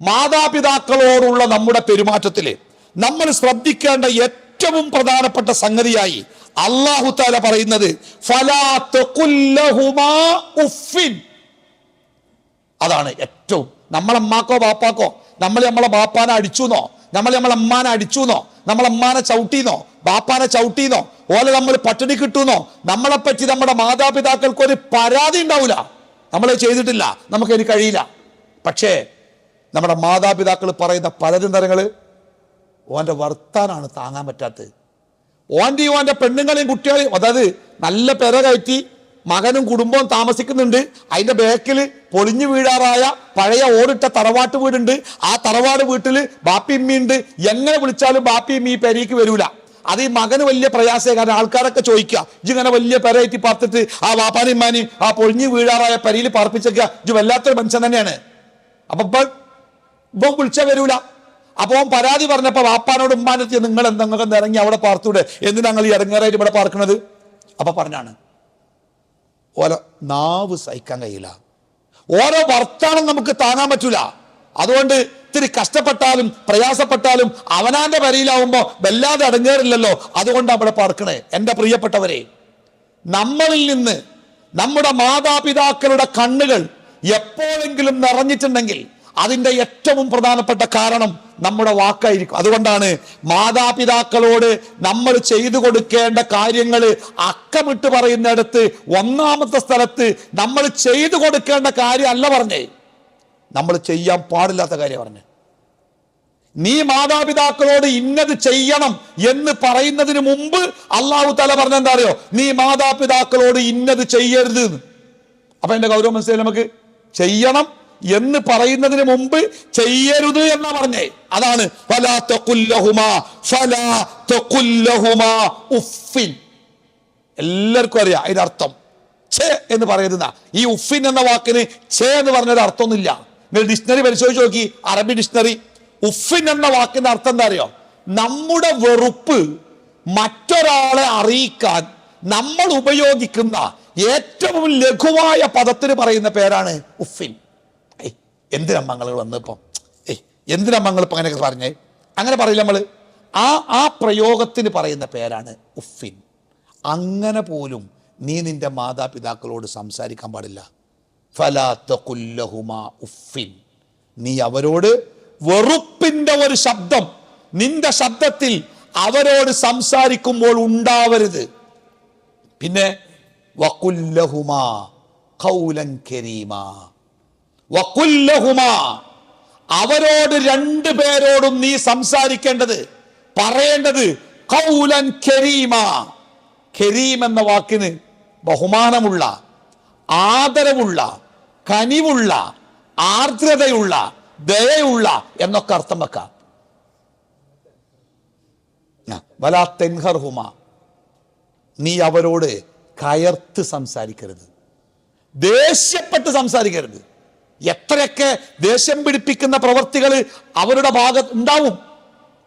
മാതാപിതാക്കളോടുള്ള നമ്മുടെ പെരുമാറ്റത്തിൽ നമ്മൾ ശ്രദ്ധിക്കേണ്ട ഏറ്റവും പ്രധാനപ്പെട്ട സംഗതിയായി അള്ളാഹു താല പറയുന്നത് അതാണ് ഏറ്റവും. നമ്മളെ അമ്മാക്കോ ബാപ്പാക്കോ നമ്മൾ നമ്മളെ ബാപ്പാനെ അടിച്ചുന്നോ നമ്മൾ നമ്മളെ അമ്മാനെ അടിച്ചുന്നോ നമ്മളെ അമ്മാനെ ചവിട്ടിന്നോ ബാപ്പാനെ ചവിട്ടിന്നോ ഓലെ നമ്മൾ പട്ടിണി കിട്ടുന്നോ നമ്മളെ പറ്റി നമ്മുടെ മാതാപിതാക്കൾക്ക് ഒരു പരാതി ഉണ്ടാവില്ല നമ്മൾ ചെയ്തിട്ടില്ല. നമുക്ക് എനിക്ക് കഴിയില്ല. പക്ഷേ നമ്മുടെ മാതാപിതാക്കൾ പറയുന്ന പലരും തരങ്ങൾ ഓന്റെ വർത്താനാണ് താങ്ങാൻ പറ്റാത്തത്. ഓന്റെയും ഓന്റെ പെണ്ണുങ്ങളെയും കുട്ടികളെയും അതായത് നല്ല പെര കയറ്റി മകനും കുടുംബവും താമസിക്കുന്നുണ്ട്. അതിന്റെ ബേക്കിൽ പൊളിഞ്ഞു വീഴാറായ പഴയ ഓടിട്ട തറവാട്ട് വീടുണ്ട്. ആ തറവാട് വീട്ടിൽ ബാപ്പി ഇമ്മിയുണ്ട് എങ്ങനെ വിളിച്ചാലും ബാപ്പി ഇമ്മി ഈ പെരയ്ക്ക് വരൂല. അത് ഈ മകന് വലിയ പ്രയാസമേ കാരണം ആൾക്കാരൊക്കെ ചോദിക്കുക ഇങ്ങനെ വലിയ പെരയറ്റി പാർത്തിട്ട് ആ വാപ്പാനും ആ പൊളിഞ്ഞു വീഴാറായ പെരയിൽ പാർപ്പിച്ചേക്കുക ഇജ് വല്ലാത്തൊരു മനുഷ്യൻ തന്നെയാണ്. അപ്പൊ ഇപ്പൊ വിളിച്ച വരൂല. അപ്പോൾ അവൻ പരാതി പറഞ്ഞപ്പോൾ വാപ്പാനോട് ഉമ്മാനെത്തിയ നിങ്ങൾ എന്തെങ്കിലും ഇറങ്ങി അവിടെ പാർത്തൂടെ? എന്തിനാ ഞങ്ങൾ ഈ ഇറങ്ങാറായിട്ട് ഇവിടെ പാർക്കണത്? അപ്പം പറഞ്ഞാണ് ഓല നാവ് സഹിക്കാൻ കഴിയില്ല. ഓരോ വർത്താനം നമുക്ക് താങ്ങാൻ പറ്റൂല. അതുകൊണ്ട് ഇത്തിരി കഷ്ടപ്പെട്ടാലും പ്രയാസപ്പെട്ടാലും അവനാന്റെ വരയിലാവുമ്പോൾ വല്ലാതെ അടങ്ങേറില്ലല്ലോ. അതുകൊണ്ട് അവിടെ പാർക്കണേ. എന്റെ പ്രിയപ്പെട്ടവരെ നമ്മളിൽ നിന്ന് നമ്മുടെ മാതാപിതാക്കളുടെ കണ്ണുകൾ എപ്പോഴെങ്കിലും നിറഞ്ഞിട്ടുണ്ടെങ്കിൽ അതിന്റെ ഏറ്റവും പ്രധാനപ്പെട്ട കാരണം നമ്മുടെ വാക്കായിരിക്കും. അതുകൊണ്ടാണ് മാതാപിതാക്കളോട് നമ്മൾ ചെയ്തു കൊടുക്കേണ്ട കാര്യങ്ങൾ അക്കമിട്ട് പറയുന്നിടത്ത് ഒന്നാമത്തെ സ്ഥലത്ത് നമ്മൾ ചെയ്തു കൊടുക്കേണ്ട കാര്യമല്ല പറഞ്ഞേ. നമ്മൾ ചെയ്യാൻ പാടില്ലാത്ത കാര്യം പറഞ്ഞു. നീ മാതാപിതാക്കളോട് ഇന്നത് ചെയ്യണം എന്ന് പറയുന്നതിന് മുമ്പ് അള്ളാഹു തല പറഞ്ഞ എന്താ അറിയോ? നീ മാതാപിതാക്കളോട് ഇന്നത് ചെയ്യരുത്. അപ്പൊ എന്റെ ഗൗരവം മനസ്സിലായി നമുക്ക്? ചെയ്യണം എന്ന് പറയുന്നതിന് മുമ്പ് ചെയ്യരുത് എന്നാ പറഞ്ഞേ. അതാണ് എല്ലാവർക്കും അറിയാം അതിന്റെ അർത്ഥം ഛേ എന്ന് പറയുന്ന ഈ ഉഫിൻ എന്ന വാക്കിന് ഛേ എന്ന് പറഞ്ഞൊരു അർത്ഥമൊന്നുമില്ല. നിങ്ങൾ ഡിക്ഷണറി പരിശോധിച്ച് നോക്കി. അറബി ഡിക്ഷണറി. ഉഫിൻ എന്ന വാക്കിന്റെ അർത്ഥം എന്താ അറിയോ? നമ്മുടെ വെറുപ്പ് മറ്റൊരാളെ അറിയിക്കാൻ നമ്മൾ ഉപയോഗിക്കുന്ന ഏറ്റവും ലഘുവായ പദത്തിന് പറയുന്ന പേരാണ് ഉഫിൻ എന്തിനമ്മങ്ങൾ വന്നിപ്പം ഏയ് എന്തിനമ്മങ്ങൾ ഇപ്പം അങ്ങനെയൊക്കെ പറഞ്ഞേ? അങ്ങനെ പറയില്ല നമ്മൾ ആ ആ പ്രയോഗത്തിന് പറയുന്ന പേരാണ് ഉഫിൻ അങ്ങനെ പോലും നീ നിന്റെ മാതാപിതാക്കളോട് സംസാരിക്കാൻ പാടില്ല. ഫലാത്തകുല്ലഹുമാ ഉഫിൻ നീ അവരോട് വെറുപ്പിന്റെ ഒരു ശബ്ദം. നിന്റെ ശബ്ദത്തിൽ അവരോട് സംസാരിക്കുമ്പോൾ ഉണ്ടാവരുത്. പിന്നെ വക്കുല്ലഹുമാ കൗലം കരീമാ. വകുല്ലഹുമാ. അവരോട് രണ്ടു പേരോടും നീ സംസാരിക്കേണ്ടത് പറയേണ്ടത് കൗലൻ കരീമ. കരീം എന്ന വാക്കിന് ബഹുമാനമുള്ള ആദരവുള്ള കനിവുള്ള ആർദ്രതയുള്ള ദയയുള്ള എന്നൊക്കെ അർത്ഥം വെക്കാം. വലാ നീ അവരോട് കയർത്ത് സംസാരിക്കരുത്. ദേഷ്യപ്പെട്ട് സംസാരിക്കരുത്. എത്രയൊക്കെ ദേഷ്യം പിടിപ്പിക്കുന്ന പ്രവർത്തികൾ അവരുടെ ഭാഗത്ത് ഉണ്ടാവും.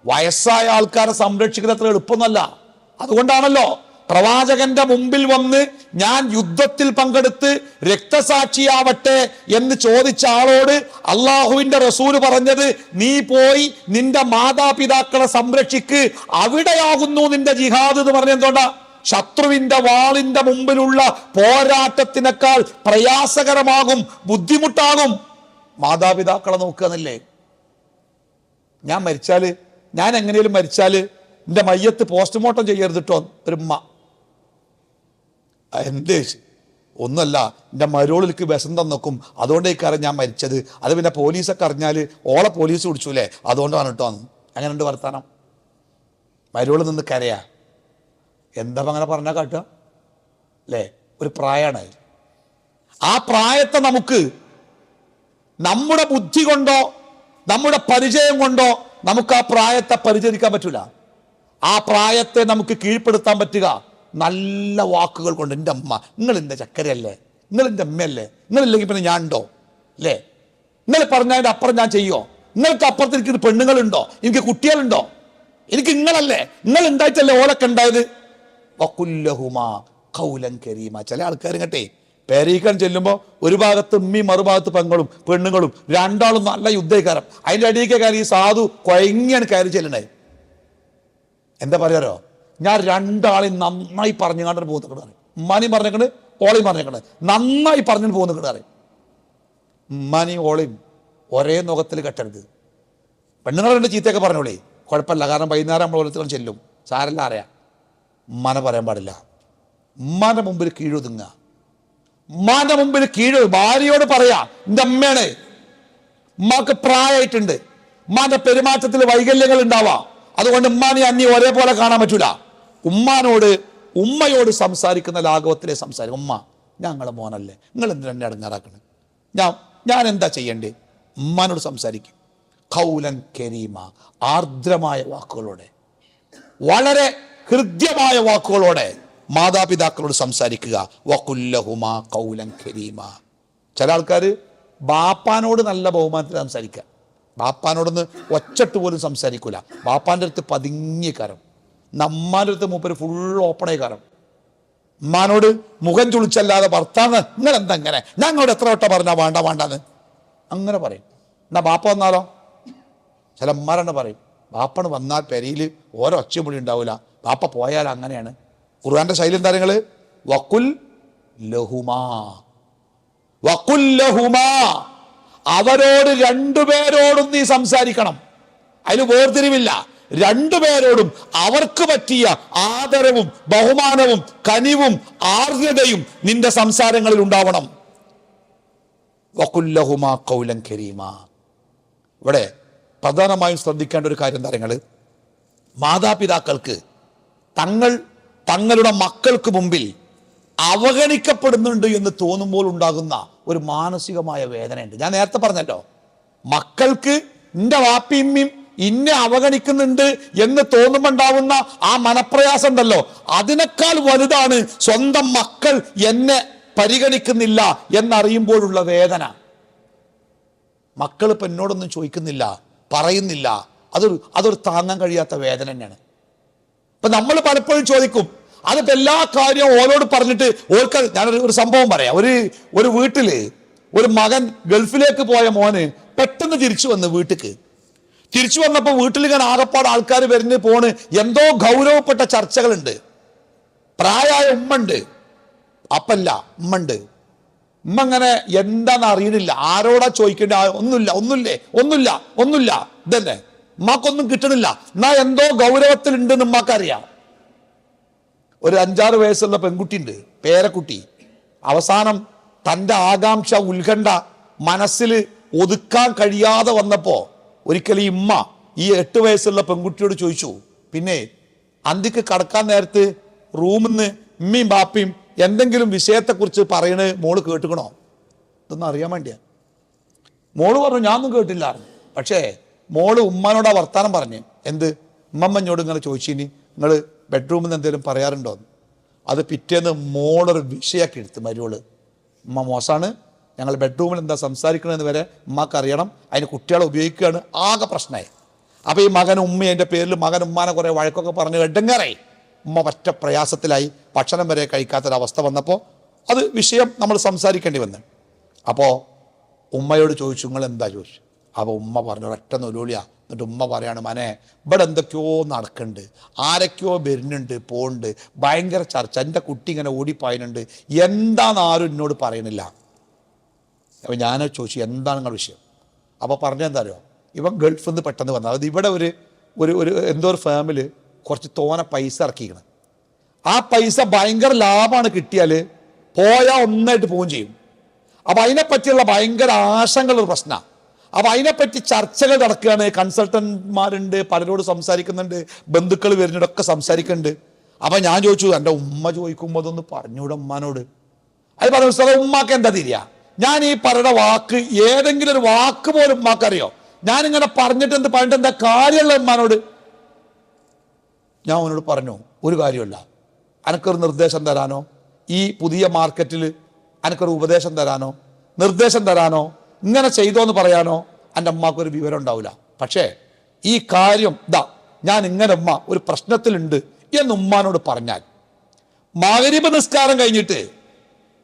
വയസ്സായ ആൾക്കാരെ സംരക്ഷിക്കുന്ന അത്ര എളുപ്പമൊന്നല്ല. അതുകൊണ്ടാണല്ലോ പ്രവാചകന്റെ മുമ്പിൽ വന്ന് ഞാൻ യുദ്ധത്തിൽ പങ്കെടുത്ത് രക്തസാക്ഷിയാവട്ടെ എന്ന് ചോദിച്ച ആളോട് അള്ളാഹുവിന്റെ റസൂൽ പറഞ്ഞത് നീ പോയി നിന്റെ മാതാപിതാക്കളെ സംരക്ഷിക്ക് അവിടെയാകുന്നു നിന്റെ ജിഹാദ് എന്ന് പറഞ്ഞ എന്തുകൊണ്ടാ? ശത്രുവിന്റെ വാളിന്റെ മുമ്പിലുള്ള പോരാട്ടത്തിനേക്കാൾ പ്രയാസകരമാകും ബുദ്ധിമുട്ടാകും. മാതാപിതാക്കളെ നോക്കുകയെന്നല്ലേ ഞാൻ മരിച്ചാൽ ഞാൻ എങ്ങനെയും മരിച്ചാൽ എന്റെ മയ്യത്ത് പോസ്റ്റ്മോർട്ടം ചെയ്യരുത് കേട്ടോ ഒരു ഉമ്മ. ഒന്നല്ല എന്റെ മരോളിലേക്ക് വിഷം തന്നോക്കും. അതുകൊണ്ടേക്കാരം ഞാൻ മരിച്ചത്. അത് പിന്നെ പോലീസൊക്കെ അറിഞ്ഞാൽ ഓളെ പോലീസ് പിടിച്ചൂലേ? അതുകൊണ്ടാണ് കേട്ടോ അങ്ങനെ ഉണ്ട് വർത്താനം. മരോളിൽ നിന്ന് കരയാ. എന്താ അങ്ങനെ പറഞ്ഞാൽ കാട്ടുക? അല്ലേ ഒരു പ്രായമാണ് ആ പ്രായത്തെ നമുക്ക് നമ്മുടെ ബുദ്ധി കൊണ്ടോ നമ്മുടെ പരിചയം കൊണ്ടോ നമുക്ക് ആ പ്രായത്തെ പരിചരിക്കാൻ പറ്റൂല. ആ പ്രായത്തെ നമുക്ക് കീഴ്പ്പെടുത്താൻ പറ്റുക. നല്ല വാക്കുകൾ കൊണ്ട്. എന്റെ അമ്മ നിങ്ങൾ എന്റെ ചക്കരയല്ലേ? നിങ്ങൾ എന്റെ അമ്മയല്ലേ? നിങ്ങളില്ലെങ്കിൽ പിന്നെ ഞാൻ ഉണ്ടോ അല്ലേ നിങ്ങൾ പറഞ്ഞതിന്റെ അപ്പുറം ഞാൻ ചെയ്യോ നിങ്ങൾക്ക് അപ്പുറത്ത് എനിക്ക് പെണ്ണുങ്ങളുണ്ടോ? എനിക്ക് കുട്ടികളുണ്ടോ? എനിക്ക് നിങ്ങളല്ലേ? നിങ്ങൾ ഉണ്ടായിട്ടല്ലേ ഓലൊക്കെ ഉണ്ടായത്? കൗലൻ കരീമ. ചില ആൾക്കാർ കേട്ടെ പേരീക്കാൻ ചെല്ലുമ്പോൾ ഒരു ഭാഗത്ത് ഉമ്മി മറുഭാഗത്ത് പെങ്ങളും പെണ്ണുങ്ങളും രണ്ടാളും നല്ല യുദ്ധക്കാരം. അതിന്റെ അടിയൊക്കെ കാര്യം ഈ സാധു കൊയങ്ങിയാണ് കയറി ചെല്ലണേ. എന്താ പറയാറോ? ഞാൻ രണ്ടാളെയും നന്നായി പറഞ്ഞു കണ്ടിട്ട് പോകുന്ന കിടാറ് മണി പറഞ്ഞേക്കണ് ഓളയും പറഞ്ഞേക്കണ്. നന്നായി പറഞ്ഞു പോകുന്ന കിടാറ് മണി ഓളയും ഒരേ നുഖത്തിൽ കെട്ടരുത്. പെണ്ണുങ്ങൾ രണ്ട് ചീത്തയൊക്കെ പറഞ്ഞോളേ. കുഴപ്പമില്ല കാരണം വൈകുന്നേരം നമ്മൾ ഓരോരുത്തരും ചെല്ലും. സാരല്ല അറിയാം. ഉമ്മാനെ പറയാൻ പാടില്ല. ഉമ്മാന്റെ മുമ്പിൽ കീഴൊതുങ്ങുക ഉമ്മാന്റെ മുമ്പിൽ കീഴ് ഭാര്യയോട് പറയാ എന്റെ അമ്മയാണ് ഉമ്മാക്ക് പ്രായമായിട്ടുണ്ട് ഉമ്മാന്റെ പെരുമാറ്റത്തിൽ വൈകല്യങ്ങൾ ഉണ്ടാവാം. അതുകൊണ്ട് ഉമ്മാനെ അന്നി ഒരേപോലെ കാണാൻ പറ്റൂല. ഉമ്മാനോട് ഉമ്മയോട് സംസാരിക്കുന്ന ലാഘവത്തിലെ സംസാരം ഉമ്മ ഞങ്ങളെ മോനല്ലേ. നിങ്ങൾ എന്തിനാ എന്നെ അടങ്ങാറാക്കണേ? ഞാൻ ഞാൻ എന്താ ചെയ്യണ്ടേ? ഉമ്മാനോട് സംസാരിക്കും. കൗലൻ കരീമ ആർദ്രമായ വാക്കുകളോടെ. വളരെ ഹൃദ്യമായ വാക്കുകളോടെ മാതാപിതാക്കളോട് സംസാരിക്കുക. വക്കുല്ലഹുമാ കൗലം കരീമ. ചില ആൾക്കാർ ബാപ്പാനോട് നല്ല ബഹുമാനത്തിൽ സംസാരിക്കുക. ബാപ്പാനോടൊന്ന് ഒച്ചട്ട് പോലും സംസാരിക്കൂല. ബാപ്പാന്റെ അടുത്ത് പതുങ്ങിയ കാരം. നമ്മാന്റെ അടുത്ത് മൂപ്പര് ഫുൾ ഓപ്പണായ കാരം. ഉമ്മാനോട് മുഖം ചുളിച്ചല്ലാതെ ഭർത്താന്ന് നിങ്ങൾ എന്താ ഇങ്ങനെ ഞങ്ങളോട് എത്ര വട്ടം പറഞ്ഞാൽ വേണ്ട വേണ്ടാന്ന്? അങ്ങനെ പറയും. എന്നാ ബാപ്പ വന്നാലോ? ചില ഉമ്മാരെന്നെ പറയും. ബാപ്പണ് വന്നാൽ പെരയിൽ ഓരോ ഒച്ചയും ഒച്ചമുടി ഉണ്ടാവില്ല ബാപ്പ പോയാൽ അങ്ങനെയാണ്. ഖുർആന്റെ ശൈലി എന്താ നിങ്ങൾ വക്കുൽ ലഹുമാ. വക്കുൽ ലഹുമാ. അവരോട് രണ്ടുപേരോടും നീ സംസാരിക്കണം. അതിന് വേർതിരിവില്ല. രണ്ടുപേരോടും അവർക്ക് പറ്റിയ ആദരവും ബഹുമാനവും കനിവും ആർദ്രതയും നിന്റെ സംസാരങ്ങളിൽ ഉണ്ടാവണം. വക്കുല്ലഹുമാ കൗലം കരീമ. ഇവിടെ പ്രധാനമായും ശ്രദ്ധിക്കേണ്ട ഒരു കാര്യം കാര്യങ്ങൾ മാതാപിതാക്കൾക്ക് തങ്ങൾ തങ്ങളുടെ മക്കൾക്ക് മുമ്പിൽ അവഗണിക്കപ്പെടുന്നുണ്ട് എന്ന് തോന്നുമ്പോൾ ഉണ്ടാകുന്ന ഒരു മാനസികമായ വേദനയുണ്ട്. ഞാൻ നേരത്തെ പറഞ്ഞല്ലോ മക്കൾക്ക് എന്റെ വാപ്പിയമ്മയും ഇന്നെ അവഗണിക്കുന്നുണ്ട് എന്ന് തോന്നുമ്പോണ്ടാവുന്ന ആ മനപ്രയാസം ഉണ്ടല്ലോ അതിനേക്കാൾ വലുതാണ് സ്വന്തം മക്കൾ എന്നെ പരിഗണിക്കുന്നില്ല എന്നറിയുമ്പോഴുള്ള വേദന. മക്കൾ ഇപ്പം എന്നോടൊന്നും ചോദിക്കുന്നില്ല പറയുന്നില്ല. അതൊരു അതൊരു താങ്ങാൻ കഴിയാത്ത വേദന തന്നെയാണ്. ഇപ്പൊ നമ്മൾ പലപ്പോഴും ചോദിക്കും അതിപ്പോ എല്ലാ കാര്യവും ഓരോട് പറഞ്ഞിട്ട് ഓർക്ക് ഞാനൊരു ഒരു സംഭവം പറയാം. ഒരു ഒരു വീട്ടിൽ ഒരു മകൻ ഗൾഫിലേക്ക് പോയ മോന് പെട്ടെന്ന് തിരിച്ചു വന്ന് വീട്ടിക്ക്. തിരിച്ചു വന്നപ്പോൾ വീട്ടിൽ ഇങ്ങനെ ആകപ്പാട് ആൾക്കാർ വരുന്ന പോണ് എന്തോ ഗൗരവപ്പെട്ട ചർച്ചകളുണ്ട്. പ്രായമായ ഉമ്മണ്ട്. അപ്പല്ല ഉമ്മണ്ട്. ഉമ്മ ഇങ്ങനെ എന്താന്ന് അറിയണില്ല ആരോടാ ചോദിക്കേണ്ട ഒന്നുമില്ല ഒന്നുമില്ലേ? ഒന്നുമില്ല ഒന്നുമില്ല. ഇതന്നെ. ഉമ്മാക്കൊന്നും കിട്ടണില്ല. എന്നാ എന്തോ ഗൗരവത്തിലുണ്ടെന്ന് ഉമ്മാക്കറിയാം. ഒരു അഞ്ചാറ് വയസ്സുള്ള പെൺകുട്ടി ഉണ്ട് പേരക്കുട്ടി. അവസാനം തന്റെ ആകാംക്ഷ ഉത്കണ്ഠ മനസ്സിൽ ഒതുക്കാൻ കഴിയാതെ വന്നപ്പോൾ ഒരിക്കൽ ഈ ഉമ്മ ഈ എട്ട് വയസ്സുള്ള പെൺകുട്ടിയോട് ചോദിച്ചു പിന്നെ അന്തിക്ക് കടക്കാൻ നേരത്ത് റൂമിൽ നിന്ന് ഉമ്മയും ബാപ്പയും എന്തെങ്കിലും വിഷയത്തെക്കുറിച്ച് പറയണ മോൾ കേട്ടുക്കണോ? ഇതൊന്നും അറിയാൻ വേണ്ടിയാ. മോൾ പറഞ്ഞു ഞാനൊന്നും കേട്ടില്ലായിരുന്നു. പക്ഷേ മോൾ ഉമ്മാനോട് ആ വർത്താനം പറഞ്ഞു. എന്ത്? ഉമ്മമ്മഞ്ഞോട് ഇങ്ങനെ ചോദിച്ചിനി നിങ്ങൾ ബെഡ്റൂമിൽ നിന്ന് എന്തെങ്കിലും പറയാറുണ്ടോ. അത് പിറ്റേന്ന് മോളൊരു വിഷയാക്കി എടുത്ത് മരുവൾ ഉമ്മ മോശമാണ് ഞങ്ങൾ ബെഡ്റൂമിൽ എന്താ സംസാരിക്കണമെന്ന് വരെ ഉമ്മക്ക് അറിയണം അതിന് കുട്ടികളെ ഉപയോഗിക്കുകയാണ് ആകെ പ്രശ്നമായി അപ്പോൾ ഈ മകൻ ഉമ്മ എന്റെ പേരിൽ മകൻ ഉമ്മാനെ കുറേ വഴക്കൊക്കെ പറഞ്ഞ് എഡങ്ങറായി ഉമ്മ പറ്റ പ്രയാസത്തിലായി. ഭക്ഷണം വരെ കഴിക്കാത്തൊരവസ്ഥ വന്നപ്പോൾ അത് വിഷയം നമ്മൾ സംസാരിക്കേണ്ടി വന്നു. അപ്പോൾ ഉമ്മയോട് ചോദിച്ചു നിങ്ങൾ എന്താ ചോദിച്ചു? അപ്പോൾ ഉമ്മ പറഞ്ഞു ഒരൊറ്റ നൊലുളിയാ. എന്നിട്ട് ഉമ്മ പറയാണ് മനെ ഇവിടെ എന്തൊക്കെയോ നടക്കുന്നുണ്ട്. ആരൊക്കെയോ വരുന്നുണ്ട് പോകുന്നുണ്ട് ഭയങ്കര ചർച്ച. എന്റെ കുട്ടി ഇങ്ങനെ ഓടിപ്പായുന്നുണ്ട്. എന്താണെന്ന് ആരും എന്നോട് പറയണില്ല അപ്പോൾ ഞാൻ ചോദിച്ചു എന്താണ് നിങ്ങളുടെ വിഷയം? അപ്പോൾ പറഞ്ഞെന്താ അറിയോ? ഇവൻ ഗൾഫിൽ നിന്ന് പെട്ടെന്ന് വന്നത് അതായത് ഇവിടെ ഒരു ഒരു ഒരു എന്തോ ഒരു ഫാമിൽ കുറച്ച് തോന പൈസ ഇറക്കിക്കണം ആ പൈസ ഭയങ്കര ലാഭമാണ് കിട്ടിയാൽ പോയാൽ ഒന്നായിട്ട് പോവുകയും ചെയ്യും. അപ്പം അതിനെപ്പറ്റിയുള്ള ഭയങ്കര ആശങ്കയുള്ള ഒരു പ്രശ്നമാണ് അപ്പം അതിനെപ്പറ്റി ചർച്ചകൾ നടക്കുകയാണ്. കൺസൾട്ടന്റ്മാരുണ്ട് പലരോട് സംസാരിക്കുന്നുണ്ട് ബന്ധുക്കൾ വരുന്നതൊക്കെ സംസാരിക്കുന്നുണ്ട്. അപ്പം ഞാൻ ചോദിച്ചു എന്റെ ഉമ്മ ചോദിക്കുമ്പോൾ അതൊന്ന് പറഞ്ഞൂടെ ഉമ്മാനോട്? അത് പറഞ്ഞു സാറേ ഉമ്മാക്ക് എന്താ തിരിയാ? ഞാൻ ഈ പറയുന്ന വാക്ക് ഏതെങ്കിലും ഒരു വാക്ക് പോലും ഉമ്മാക്കറിയോ? ഞാൻ ഇങ്ങനെ പറഞ്ഞിട്ട് എന്ത് പറഞ്ഞിട്ട് എന്താ കാര്യമുള്ള ഉമ്മാനോട്? ഞാൻ അവനോട് പറഞ്ഞു ഒരു കാര്യമല്ല അനക്കൊരു നിർദ്ദേശം തരാനോ? ഈ പുതിയ മാർക്കറ്റിൽ അനക്കൊരു ഉപദേശം തരാനോ? നിർദ്ദേശം തരാനോ? ഇങ്ങനെ ചെയ്തോ എന്ന് പറയാനോ? എന്റെ അമ്മക്കൊരു വിവരം ഉണ്ടാവില്ല പക്ഷേ ഈ കാര്യം ദാ ഞാൻ ഇങ്ങനെ ഉമ്മ ഒരു പ്രശ്നത്തിലുണ്ട് എന്ന് ഉമ്മാനോട് പറഞ്ഞാൽ മകരിബ് നിസ്കാരം കഴിഞ്ഞിട്ട്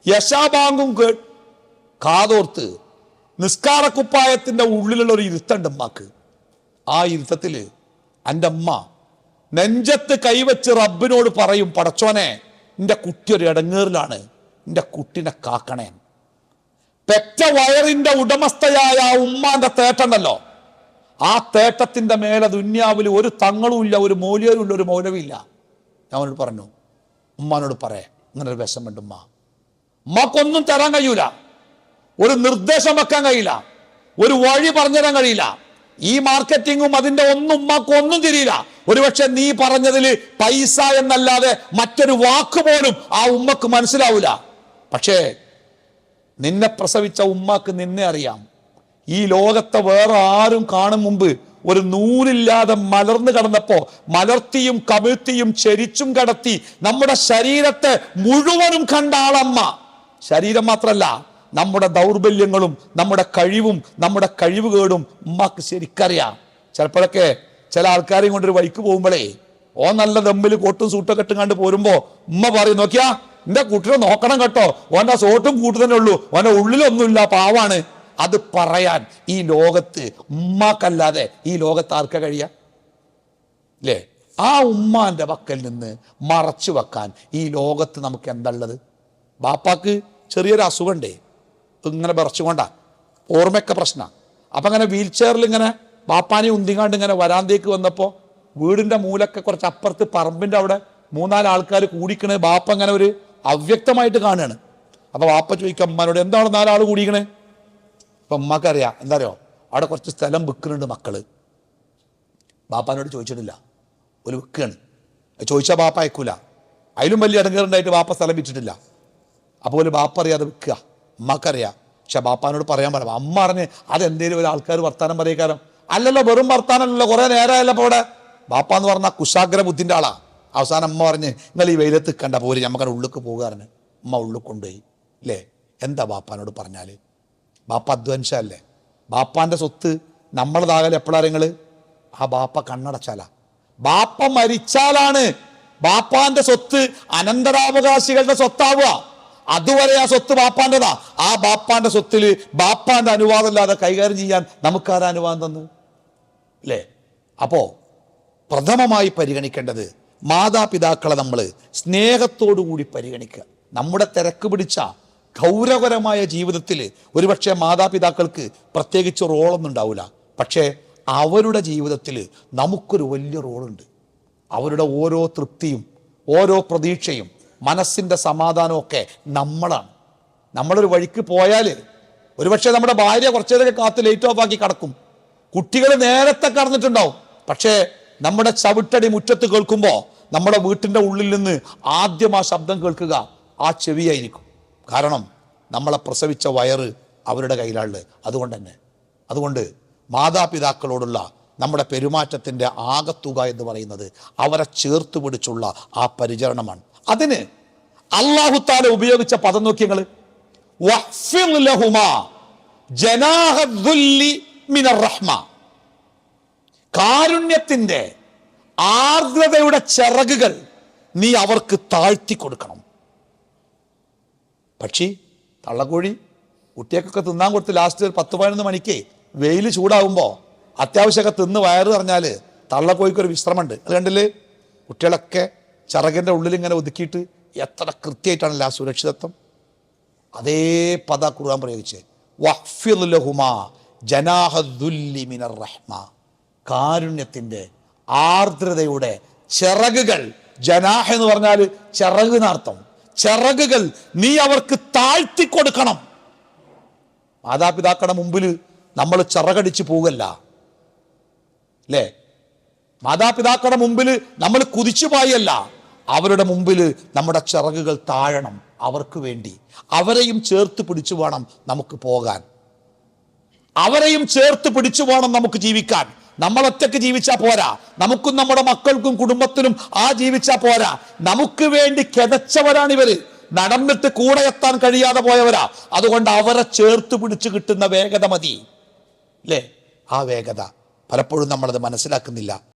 യശാബാങ്കും കാതോർത്ത് നിസ്കാരക്കുപ്പായത്തിന്റെ ഉള്ളിലുള്ള ഒരു ഇരുത്തുണ്ട് ഉമ്മാക്ക്. ആ ഇരുത്തത്തിൽ എന്റെ അമ്മ നെഞ്ചത്ത് കൈവച്ച് റബ്ബിനോട് പറയും പടച്ചോനെ എന്റെ കുട്ടി ഒരു ഇടങ്ങേറിലാണ് എന്റെ കുട്ടിനെ കാക്കണേ പെറ്റ വയറിന്റെ ഉടമസ്ഥയായ ആ ഉമ്മാന്റെ തേട്ടുണ്ടല്ലോ ആ തേട്ടത്തിന്റെ മേലെ ദുന്യാവിൽ ഒരു തങ്ങളും ഇല്ല ഒരു മൂല്യവും ഇല്ല ഒരു മൗലവും ഇല്ല. ഞാൻ അവനോട് പറഞ്ഞു ഉമ്മാനോട് പറയേ അങ്ങനെ ഒരു വിഷമുണ്ട് ഉമ്മ. ഉമ്മക്കൊന്നും തരാൻ കഴിയൂല. ഒരു നിർദ്ദേശം വെക്കാൻ കഴിയില്ല. ഒരു വഴി പറഞ്ഞു പറഞ്ഞുതരാൻ കഴിയില്ല. ഈ മാർക്കറ്റിങ്ങും അതിന്റെ ഒന്നും ഉമ്മാക്ക് ഒന്നും തിരിയില്ല. ഒരുപക്ഷെ നീ പറഞ്ഞതിൽ പൈസ എന്നല്ലാതെ മറ്റൊരു വാക്ക് പോലും ആ ഉമ്മക്ക് മനസ്സിലാവൂല. പക്ഷേ നിന്നെ പ്രസവിച്ച ഉമ്മാക്ക് നിന്നെ അറിയാം. ഈ ലോകത്തെ വേറെ ആരും കാണും മുമ്പ് ഒരു നൂലില്ലാതെ മലർന്നു കടന്നപ്പോ മലർത്തിയും കമിഴ്ത്തിയും ചെരിച്ചും കടത്തി നമ്മുടെ ശരീരത്തെ മുഴുവനും കണ്ട ആളമ്മ. ശരീരം മാത്രല്ല നമ്മുടെ ദൗർബല്യങ്ങളും നമ്മുടെ കഴിവും നമ്മുടെ കഴിവുകേടും ഉമ്മാക്ക് ശരിക്കറിയാം. ചിലപ്പോഴൊക്കെ ചില ആൾക്കാരെയും കൊണ്ടൊരു വഴിക്ക് പോകുമ്പോഴേ ഓ നല്ല ദമ്മിൽ കോട്ടും സൂട്ടൊക്കെ ഇട്ടും കണ്ട് പോരുമ്പോ ഉമ്മ പറയും നോക്കിയാ എന്റെ കുട്ടിനെ നോക്കണം കേട്ടോ. ഓന്റെ സോട്ടും കൂട്ടു തന്നെ ഉള്ളൂ. ഓന്റെ ഉള്ളിലൊന്നുമില്ല പാവാണ്. അത് പറയാൻ ഈ ലോകത്ത് ഉമ്മാക്കല്ലാതെ ഈ ലോകത്ത് ആർക്ക കഴിയുക അല്ലേ ആ ഉമ്മാന്റെ പക്കൽ നിന്ന് മറച്ചു വെക്കാൻ ഈ ലോകത്ത് നമുക്ക് എന്താ ബാപ്പാക്ക് ചെറിയൊരു അസുഖമുണ്ടേ ഇങ്ങനെ വിറച്ചുകൊണ്ടാ. ഓർമ്മയൊക്കെ പ്രശ്നമാണ് അപ്പം അങ്ങനെ വീൽ ചെയറിൽ ഇങ്ങനെ ബാപ്പാനെ ഉന്തിങ്ങാണ്ട് ഇങ്ങനെ വരാന്തേക്ക് വന്നപ്പോൾ വീടിന്റെ മൂലൊക്കെ കുറച്ച് അപ്പുറത്ത് പറമ്പിന്റെ അവിടെ മൂന്നാൽ ആൾക്കാർ കൂടിക്കണേ. ബാപ്പ അങ്ങനെ ഒരു അവ്യക്തമായിട്ട് കാണുകയാണ്. അപ്പോൾ വാപ്പ ചോദിക്കാം അമ്മനോട് എന്താണ് നാലാൾ കൂടിയിരിക്കണേ? അപ്പം അമ്മക്കറിയാം എന്താ അറിയോ? അവിടെ കുറച്ച് സ്ഥലം വിൽക്കുന്നുണ്ട് മക്കൾ ബാപ്പാനോട് ചോദിച്ചിട്ടില്ല. ഒരു വിൽക്കുകയാണ്. ചോദിച്ചാൽ ബാപ്പ അയക്കൂല. അതിലും വലിയ ഇടങ്ങേറുണ്ടായിട്ട് ബാപ്പ സ്ഥലം വിറ്റിട്ടില്ല. അപ്പോൾ ഒരു ബാപ്പ അറിയാതെ വിൽക്കുക. അമ്മക്കറിയാം പക്ഷെ ബാപ്പാനോട് പറയാൻ പറയാം അമ്മ അറിഞ്ഞ് അതെന്തേലും ഒരു ആൾക്കാർ വർത്താനം പറയിക്കാരം അല്ലല്ലോ വെറും വർത്താനമല്ലല്ലോ കുറേ നേരമല്ല അപ്പോൾ അവിടെ. ബാപ്പ എന്ന് പറഞ്ഞാൽ കുശാഗ്ര ബുദ്ധിന്റെ ആളാ. അവസാനം അമ്മ പറഞ്ഞ് നിങ്ങൾ ഈ വെയിലത്ത് കണ്ട പോര് നമുക്കത് ഉള്ളിക്ക് പോകാറിന് അമ്മ ഉള്ളിൽ കൊണ്ടുപോയി. അല്ലേ എന്താ ബാപ്പാനോട് പറഞ്ഞാൽ ബാപ്പ അധ്വാനിച്ചല്ലേ ബാപ്പാന്റെ സ്വത്ത് നമ്മളതാകലെ എപ്പോഴാ നിങ്ങൾ ആ ബാപ്പ കണ്ണടച്ചാലാ. ബാപ്പ മരിച്ചാലാണ് ബാപ്പാന്റെ സ്വത്ത് അനന്തരാവകാശികളുടെ സ്വത്താവുക. അതുവരെ ആ സ്വത്ത് ബാപ്പാന്റെതാ. ആ ബാപ്പാന്റെ സ്വത്തിൽ ബാപ്പാന്റെ അനുവാദം ഇല്ലാതെ കൈകാര്യം ചെയ്യാൻ നമുക്കാരാ അനുവാദം തന്നു? അല്ലേ അപ്പോ പ്രഥമമായി പരിഗണിക്കേണ്ടത് മാതാപിതാക്കളെ നമ്മൾ കൂടി പരിഗണിക്കുക. നമ്മുടെ തിരക്ക് പിടിച്ച ഗൗരവകരമായ ജീവിതത്തിൽ ഒരുപക്ഷെ മാതാപിതാക്കൾക്ക് പ്രത്യേകിച്ച് റോളൊന്നും ഉണ്ടാവില്ല പക്ഷേ അവരുടെ ജീവിതത്തിൽ നമുക്കൊരു വലിയ റോളുണ്ട്. അവരുടെ ഓരോ തൃപ്തിയും ഓരോ പ്രതീക്ഷയും മനസ്സിന്റെ സമാധാനമൊക്കെ നമ്മളാണ്. നമ്മളൊരു വഴിക്ക് പോയാൽ ഒരുപക്ഷെ നമ്മുടെ ഭാര്യ കുറച്ചേരൊക്കെ കാത്ത് ലേറ്റ് ഓഫ് ആക്കി കിടക്കും. കുട്ടികൾ നേരത്തെ കടന്നിട്ടുണ്ടാവും. പക്ഷേ നമ്മുടെ ചവിട്ടടി മുറ്റത്ത് കേൾക്കുമ്പോൾ നമ്മുടെ വീട്ടിന്റെ ഉള്ളിൽ നിന്ന് ആദ്യം ആ ശബ്ദം കേൾക്കുക ആ ചെവിയായിരിക്കും. കാരണം നമ്മളെ പ്രസവിച്ച വയറ് അവരുടെ കയ്യിലാണ് അതുകൊണ്ട് തന്നെ. അതുകൊണ്ട് മാതാപിതാക്കളോടുള്ള നമ്മുടെ പെരുമാറ്റത്തിന്റെ ആകത്തുക എന്ന് പറയുന്നത് അവരെ ചേർത്ത് പിടിച്ചുള്ള ആ പരിചരണമാണ്. അതിന് അള്ളാഹുത്താല ഉപയോഗിച്ച പദം നോക്കിയങ്ങൾ കാരുണ്യത്തിന്റെ ആർദ്രതയുടെ ചിറകുകൾ നീ അവർക്ക് താഴ്ത്തി കൊടുക്കണം. പക്ഷി തള്ളക്കോഴി കുട്ടിയൊക്കെ തിന്നാൻ കൊടുത്ത് ലാസ്റ്റ് ഒരു പത്ത് പതിനൊന്ന് മണിക്ക് വെയിൽ ചൂടാവുമ്പോൾ അത്യാവശ്യമൊക്കെ തിന്ന് വയറ് പറഞ്ഞാൽ തള്ളക്കോഴിക്കൊരു വിശ്രമമുണ്ട്. അത് കണ്ടില്ലേ? കുട്ടികളൊക്കെ ചിറകിന്റെ ഉള്ളിൽ ഇങ്ങനെ ഒതുക്കിയിട്ട് എത്ര കൃത്യമായിട്ടാണല്ലോ ആ സുരക്ഷിതത്വം? അതേ പദ കുറുവാൻ പ്രയോഗിച്ച്. വഹ്ഫിർ ലഹുമാ മിനർ റഹ്മ. കാരുണ്യത്തിന്റെ ആർദ്രതയുടെ ചിറകുകൾ. ജനാഹ എന്ന് പറഞ്ഞാൽ ചിറക് എന്നർത്ഥം ചിറകുകൾ നീ അവർക്ക് താഴ്ത്തി കൊടുക്കണം. മാതാപിതാക്കളുടെ മുമ്പിൽ നമ്മൾ ചിറകടിച്ച് പോകല്ല. അല്ലേ? മാതാപിതാക്കളുടെ മുമ്പിൽ നമ്മൾ കുതിച്ചു പായല്ല. അവരുടെ മുമ്പിൽ നമ്മുടെ ചിറകുകൾ താഴണം അവർക്ക് വേണ്ടി. അവരെയും ചേർത്ത് പിടിച്ചു വേണം നമുക്ക് പോകാൻ. അവരെയും ചേർത്ത് പിടിച്ചു വേണം നമുക്ക് ജീവിക്കാൻ. നമ്മൾ ഒറ്റയ്ക്ക് ജീവിച്ചാൽ പോരാ. നമുക്കും നമ്മുടെ മക്കൾക്കും കുടുംബത്തിനും ആ ജീവിച്ചാൽ പോരാ. നമുക്ക് വേണ്ടി കിതച്ചവരാണ് ഇവർ. നടന്നിട്ട് കൂടെ എത്താൻ കഴിയാതെ പോയവരാ. അതുകൊണ്ട് അവരെ ചേർത്ത് പിടിച്ചു കിട്ടുന്ന വേഗത മതി. അല്ലേ ആ വേഗത പലപ്പോഴും നമ്മളത് മനസ്സിലാക്കുന്നില്ല.